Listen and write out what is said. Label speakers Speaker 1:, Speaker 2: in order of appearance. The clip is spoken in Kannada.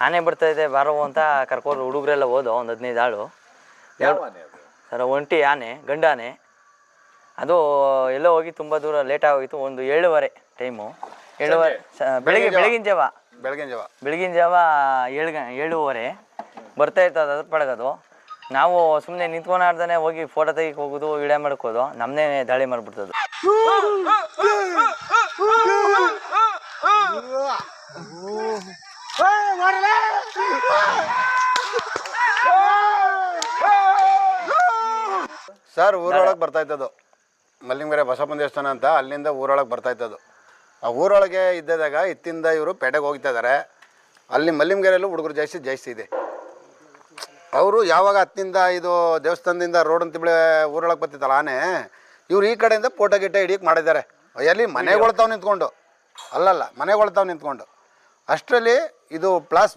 Speaker 1: ಆನೆ ಬರ್ತಾ ಇದೆ ಬಾರೋ ಅಂತ ಕರ್ಕೊಂಡು ಹುಡುಗರೆಲ್ಲ ಹೋದೋ ಒಂದು ಹದಿನೈದು ಆಳು.
Speaker 2: ಸರ ಆನೆ ಅದು?
Speaker 1: ಸರ್ ಒಂಟಿ ಆನೆ ಗಂಡಾನೆ ಆನೆ. ಅದು ಎಲ್ಲೋ ಹೋಗಿ ತುಂಬ ದೂರ ಲೇಟ್ ಆಗೋಗಿತ್ತು ಒಂದು ಏಳುವರೆ ಟೈಮು ಏಳುವರೆ ಸ- ಬೆಳಗ್ಗೆ ಬೆಳಗಿನ ಜಾವ?
Speaker 3: ಬೆಳಗಿನ ಜಾವ.
Speaker 1: ಬೆಳಗಿನ ಜಾವ. ಏಳು ಗ ಏಳುವರೆ. ಬರ್ತಾ ಇರ್ತದೆ ಅದ್ರ ಪಡಗದು. ನಾವು ಸುಮ್ಮನೆ ನಿಂತ್ಕೊಂಡಾಡ್ದೇ ಹೋಗಿ ಫೋಟೋ ತೆಗಿಕ್ ಹೋಗೋದು ವಿಡಿಯೋ ಮಾಡ್ಕೋದು ನಮ್ಮನ್ನೇ ದಾಳಿ ಮಾಡಿಬಿಡ್ತದು.
Speaker 3: ಸರ್, ಊರೊಳಗೆ ಬರ್ತಾ ಇದ್ದದು ಮಲ್ಲಿಂಗರೆ ಬಸಪ್ಪನ ದೇವಸ್ಥಾನ ಅಂತ ಅಲ್ಲಿಂದ ಊರೊಳಗೆ ಬರ್ತಾ ಇದ್ದದು ಆ ಊರೊಳಗೆ ಇದ್ದಾಗ ಇತ್ತಿಂದ ಇವರು ಪೇಟೆಗೆ ಹೋಗ್ತಾ ಇದ್ದಾರೆ. ಅಲ್ಲಿ ಮಲ್ಲಿಂಗೆರೆಯಲ್ಲೂ ಹುಡುಗರು ಜಾಸ್ತಿ ಜಾಸ್ತಿ ಇದೆ. ಅವರು ಯಾವಾಗ ಹತ್ತಿಂದ ಇದು ದೇವಸ್ಥಾನದಿಂದ ರೋಡ್ ಅಂತ ಬಿಳೆ ಊರೊಳಗೆ ಬರ್ತಿತ್ತಲ್ಲ ಆನೆ, ಇವ್ರು ಈ ಕಡೆಯಿಂದ ಫೋಟೋ ಗಿಟ್ಟ ಹಿಡಿಯಕ್ಕೆ ಮಾಡಿದ್ದಾರೆ. ಎಲ್ಲಿ ಮನೆಗೊಳ್ತಾವ್ ನಿಂತ್ಕೊಂಡು. ಅಲ್ಲಲ್ಲ, ಮನೆಗೊಳ್ತಾವ್ ನಿಂತ್ಕೊಂಡು. ಅಷ್ಟರಲ್ಲಿ ಇದು ಪ್ಲಾಸ್